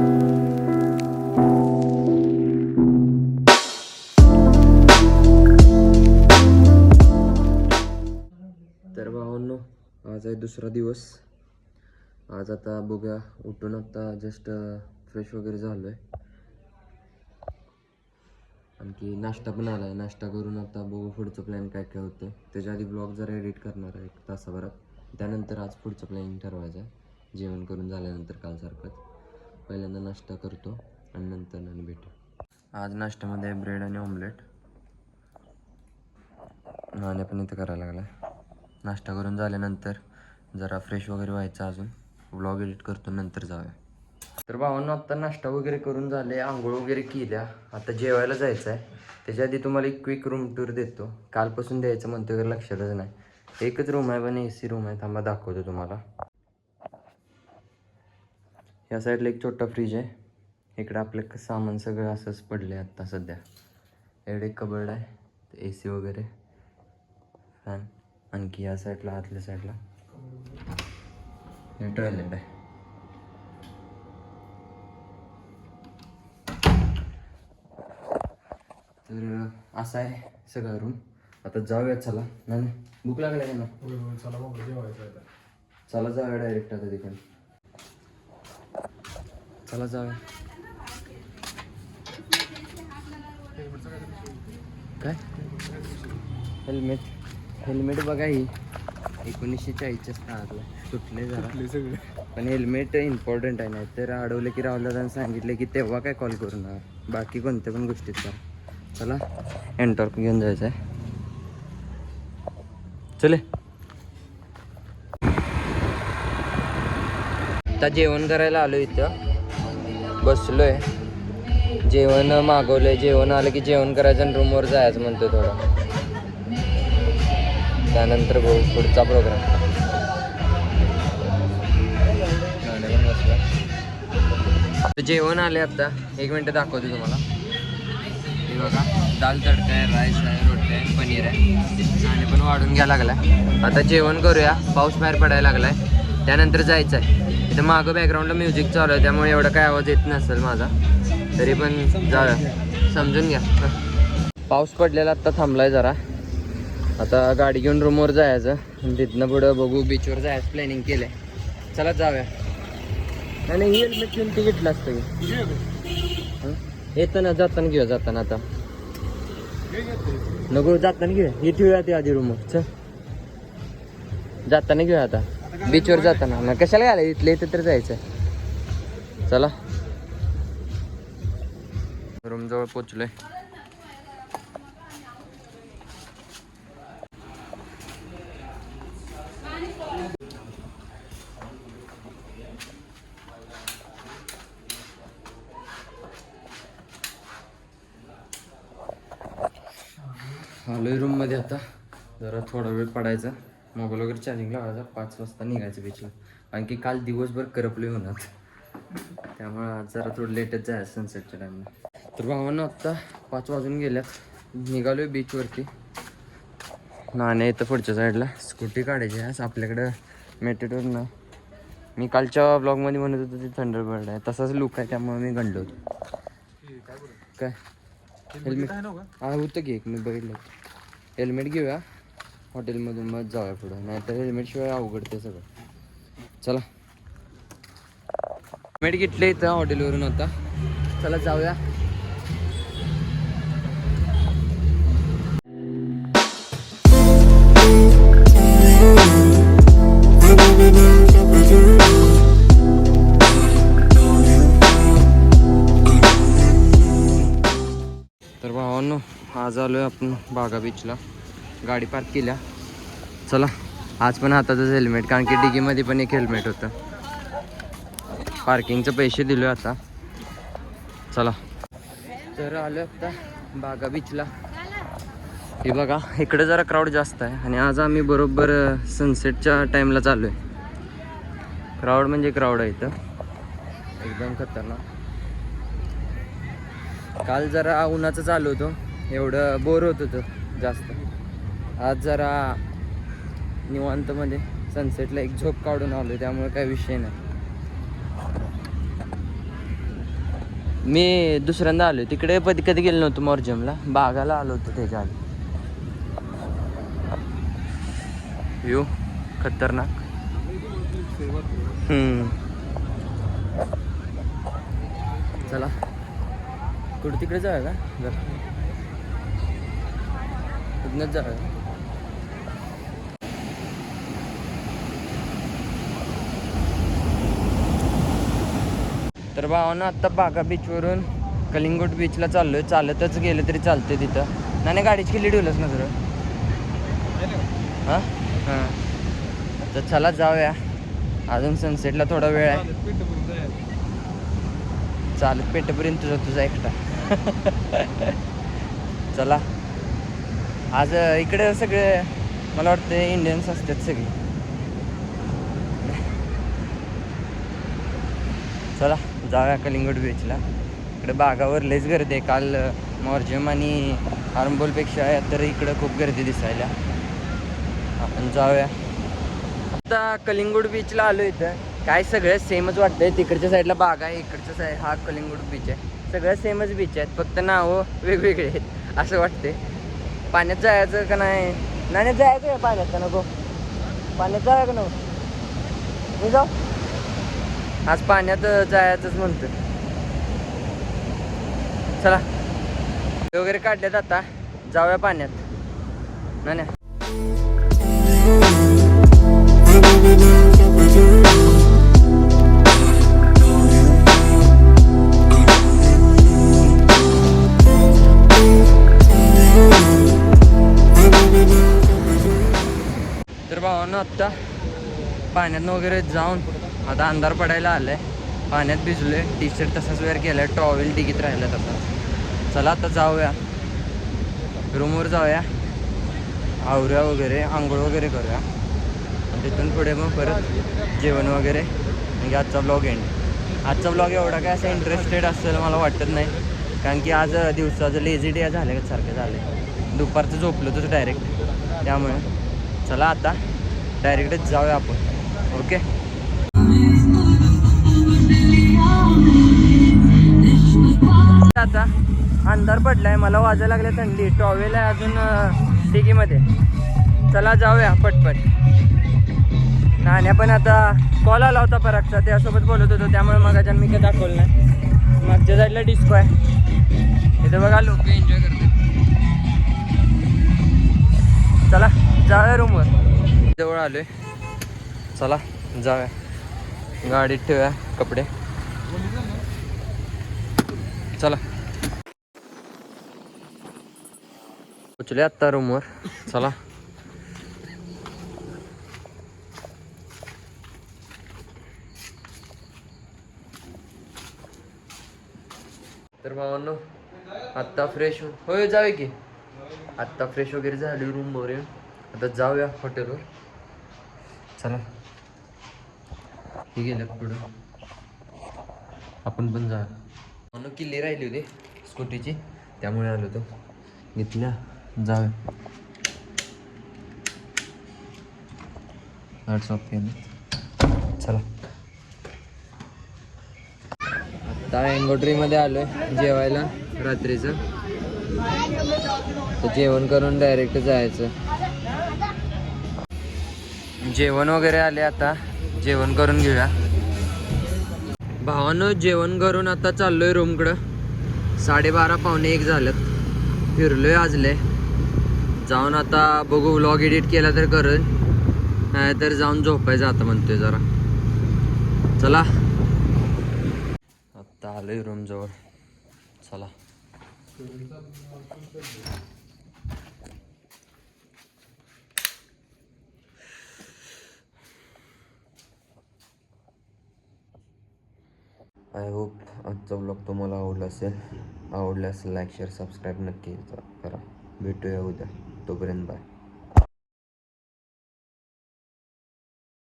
तर भावांनो आज आहे दुसरा दिवस. आज आता बघूया उठून आता जस्ट फ्रेश वगैरे झालो आहे आणखी नाश्ता पण आला आहे नाश्ता करून आता बघू पुढचं प्लॅन काय काय होतं. त्याच्या आधी ब्लॉग जरा एडिट करणार आहे एक तासाभरात. त्यानंतर आज पुढचं प्लॅनिंग ठरवायचं आहे. जेवण करून झाल्यानंतर कालसारखंच पहिल्यांदा नाश्ता करतो आणि नंतर आणि भेटू. आज नाश्त्यामध्ये ब्रेड आणि ऑमलेट नाण्या पण इथं करायला लागला नाश्ता करून झाल्यानंतर जरा फ्रेश वगैरे व्हायचं अजून. व्लॉग एडिट करतो नंतर जाऊया. तर भावांना आत्ता नाश्ता वगैरे करून झाले आंघोळ वगैरे केल्या. आता जेवायला जायचं आहे त्याच्या आधी तुम्हाला एक क्विक रूम टूर देतो. कालपासून द्यायचं म्हणतो वगैरे लक्षातच नाही. एकच रूम आहे पण ए सी रूम आहे. थांबा दाखवतो तुम्हाला. या साईडला एक छोटा फ्रीज आहे. इकडे आपलं सामान सगळं असंच पडलं आहे आत्ता सध्या. एवढे कबर्ड आहे ए सी वगैरे. फॅन आणखी या साईडला आतल्या साईडला. हे टॉयलेट आहे. तर असा आहे सगळा रूम आता जाऊया चला. नाही. भूक लागली आहे ना चला जाऊया डायरेक्ट आता तिकडे. चला जाऊया. काय? हेल्मेट हेल्मेट बघा ही. एकोणीसशे चाळीसच्या काळातलं सुटले जरा. सगळे. पण हेल्मेट इम्पॉर्टंट आहे नाही तर अडवलं की राहुल दादांनी सांगितलं की तेव्हा काय कॉल करू नका. बाकी कोणत्या पण गोष्टीत करा चला एनटॉर्क घेऊन जायचं आहे. चले. आता जेवण करायला आलो इथं. बसलो आहे जेवण मागवलंय. जेवण आलं की जेवण करायचं आणि रूमवर जायचं म्हणतो थोडं. त्यानंतर बघू पुढचा प्रोग्राम जेवण आले आता. एक मिनटं दाखवते तुम्हाला. हे बघा. दाल तडका आहे राईस आहे रोटी आहे पनीर आहे. आणि पण वाढून घ्या लागलाय. आता जेवण करूया. पाऊस बाहेर पडायला लागलाय. त्यानंतर जायचं आहे इथं मागं बॅकग्राऊंडला म्युझिक चालू आहे त्यामुळे एवढा काय आवाज येत नसेल माझा. तरी पण जा समजून घ्या. पाऊस पडलेला आत्ता थांबलाय जरा. आता गाडी घेऊन रूमवर जायचं. तिथनं पुढं बघू बीचवर जायचं प्लॅनिंग केलंय. चला जाऊया. नाही नाही हेल्मेट घेऊन तिकीटलं असतं की? येताना जाताना घेऊया जाताना आता. नको जाताना घेऊया. हे ठेवूया ते आधी रूमवर चल. जाताना घेऊया आता. बीचवर जाताना. मग कशाला घाला इथले इथं तर जायचं चला. रूम जवळ पोचलोय आलोय रूममध्ये आता. जरा थोडा वेळ पडायचा. मोबाईल वगैरे चार्जिंग लावायचा पाच वाजता निघायचं बीचला कारण की काल दिवसभर करपले होणार. त्यामुळे आज जरा थोडं लेटच जायचं सनसेटच्या टाईमला तर भावांना आत्ता पाच वाजून गेल्यात. निघालोय बीचवरती नाणे इथं पुढच्या साईडला स्कूटी काढायची आहे. आपल्याकडं मेटेडवर ना मी कालच्या ब्लॉगमध्ये म्हणत होतो ते थंडरबर्ड आहे. तसाच लुक आहे त्यामुळे मी गणलो होतो. काय? हेल्मेट हा होतं की एक. मी बघितलं हेल्मेट घेऊया. हॉटेलमधून मग जाऊया पुढं. नाहीतर हेल्मेट शिवाय अवघड ते सगळं. चला. हेल्मेट घेतले इथं हॉटेलवरून आता. चला जाऊया. तर भावांनो आज आलोय आपण बागा बीचला गाडी पार्क केल्या. चला आज पण हातातच हेल्मेट कारण की डिगीमध्ये पण एक हेल्मेट होतं. पार्किंगचे पैसे दिले आता. चला. तर आलो आता बागा बीचला हे बघा इकडे जरा क्राऊड जास्त आहे आणि आज आम्ही बरोबर सनसेटच्या टाईमला चाललो आहे क्राऊड म्हणजे क्राऊड आहे इथं. एकदम खतरनाक. काल जरा उन्हाचं चालू होतो. एवढं बोर होत होतं जास्त. आज जरा निवांतमध्ये म्हणजे सनसेटला एक झोप काढून आलो त्यामुळे काही विषय नाही. मी दुसऱ्यांदा आलो तिकडे कधी कधी गेलो नव्हतो मॉर्जमला. बागाला आलो होतो त्याच्या आधी. यो खतरनाक. चला. कुठं तिकडे जाऊया का? जरा. इथनंच जाऊया. तर भावानं आत्ता बागा बीचवरून कलिंगोट बीचला चाललोय. चालतच गेलं तरी चालतंय तिथं. नाही गाडीची किल्ली ठेवलंच ना तुला हां? हां. तर चला जाऊया. अजून सनसेटला थोडा वेळ आहे. चालत पेटेपर्यंत तुझा तुझा एकटा. चला. आज इकडे सगळे मला वाटतं इंडियन्स असतात सगळे. चला. जाऊया कलिंगड बीचला. इकडे बागावर लयच गर्दी आहे. काल मॉर्जम आणि आरंबोलपेक्षा तर इकडं खूप गर्दी दिसायला. आपण जाऊया. आता कलिंगूड बीचला आलो इथं. काय सगळं सेमच वाटतंय. तिकडच्या साईडला बाग आहे इकडच्या साईड हा कलिंगूड बीच आहे. सगळं सेमच बीच आहेत. फक्त नावं वेगवेगळे आहेत असं वाटते पाण्यात जायचं का नाही? नाही जायचं आहे पाण्यात. का नको. पाण्यात जायचं का नको? मी जाऊ? आज पाण्यात जायचंच म्हणतो चला. वगैरे काढल्यात आता. जाऊया पाण्यात. नाही तर भावानं आत्ता पाण्यात वगैरे जाऊन आता अंधार पडायला आलाय. पाण्यात भिजलोय. टी शर्ट तसाच वेअर केलाय. टॉवेल डिगीत राहिला तसाच चला आता जाऊया. रूमवर जाऊया. आवऱ्या वगैरे आंघोळ वगैरे करूया. तिथून पुढे मग परत जेवण वगैरे म्हणजे आजचा ब्लॉग एंड आजचा ब्लॉग एवढा काय असं इंटरेस्टेड असेल मला वाटत नाही. कारण की आज दिवसाचं लेझी डे झालं का सारखं झालं दुपारचं झोपलो तसं डायरेक्ट त्यामुळे. चला आता. डायरेक्टच जाऊया आपण. ओके आता अंधार पडलाय मला वाजायला लागले थंडी. टॉवेल आहे अजून डिगीमध्ये. चला जाऊया पटपट. नाण्या पण आता कॉल आला होता परागचा त्यासोबत बोलत होतो त्यामुळे मगाच्या मी काय दाखवलं नाही. मागच्या साईडला डिस्को आहे. इथे बघा लोक एन्जॉय करते चला जाऊया रूमवर जवळ आलोय. चला जाऊया. गाडीत ठेवूया कपडे. चला. पोचले आत्ता रूमवर चला. तर भावांनो आत्ता फ्रेश होय जाऊया की. आत्ता फ्रेश वगैरे झाली रूमवर येऊन. आता जाऊया हॉटेलवर चला. हे गेलं पुढं. आपण पण जा. म्हणून किल्ली राहिली होती स्कूटीची. त्यामुळे आलो होतो. घेतल्या जाऊया. ऑफ चला. आता एंगोट्रीमध्ये आलोय जेवायला रात्रीचं. तर जेवण करून डायरेक्ट जायचं. जेवण वगैरे आले आता जेवण करून घेऊया. भावानं जेवण करून आता चाललोय रूमकडं साडेबारा पावणे एक झाल्यात फिरलोय आजले. जाऊन आता बघू व्लॉग एडिट केला तर करेन. नाही तर जाऊन झोपायचं आता म्हणतोय जरा. चला. आत्ता आलोय रूम जवळ. चला. आय होप आजचा ब्लॉग तुम्हाला आवडला असेल. आवडल्यास लाईक शेअर सबस्क्राईब नक्की करा. भेटूया उद्या. तोपर्यंत बाय.